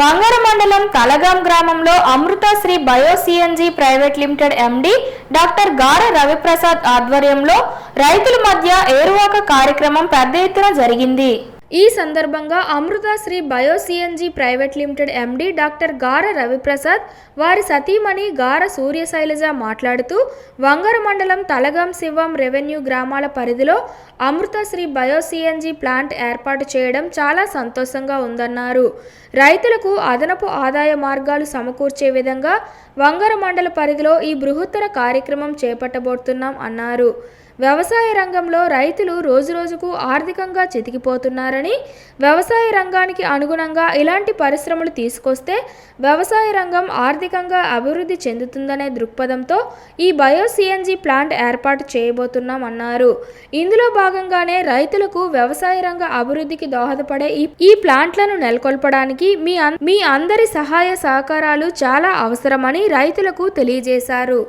వంగర మండలం కలగాం గ్రామంలో Amruthasri bio CNG private limited MD doctor గార రవిప్రసాద్ ఆధ్వర్యంలో రైతుల మధ్య ఏరువాక కార్యక్రమం పెద్ద ఎత్తున జరిగింది. ఈ సందర్భంగా Amruthasri Sri private limited MD doctor గార రవిప్రసాద్ వారి సతీమణి గార సూర్యశైలజ మాట్లాడుతూ వంగర మండలం తలగం శివం రెవెన్యూ గ్రామాల పరిధిలో అమృత శ్రీ ప్లాంట్ ఏర్పాటు చేయడం చాలా సంతోషంగా ఉందన్నారు. రైతులకు అదనపు ఆదాయ మార్గాలు సమకూర్చే విధంగా వంగర మండల పరిధిలో ఈ బృహత్తర కార్యక్రమం చేపట్టబోతున్నాం అన్నారు. వ్యవసాయ రంగంలో రైతులు రోజురోజుకు ఆర్థికంగా చితికిపోతున్నారని వ్యవసాయ రంగానికి అనుగుణంగా ఇలాంటి పరిశ్రమలు తీసుకొస్తే వ్యవసాయ రంగం ఆర్థికంగా అభివృద్ధి చెందుతుందనే దృక్పథంతో ఈ బయో సిఎన్జి ప్లాంట్ ఏర్పాటు చేయబోతున్నామన్నారు. ఇందులో భాగంగానే రైతులకు వ్యవసాయ రంగ అభివృద్ధికి దోహదపడే ఈ ఈ ప్లాంట్లను నెలకొల్పడానికి మీ మీ అందరి సహాయ సహకారాలు చాలా అవసరమని రైతులకు తెలియజేశారు.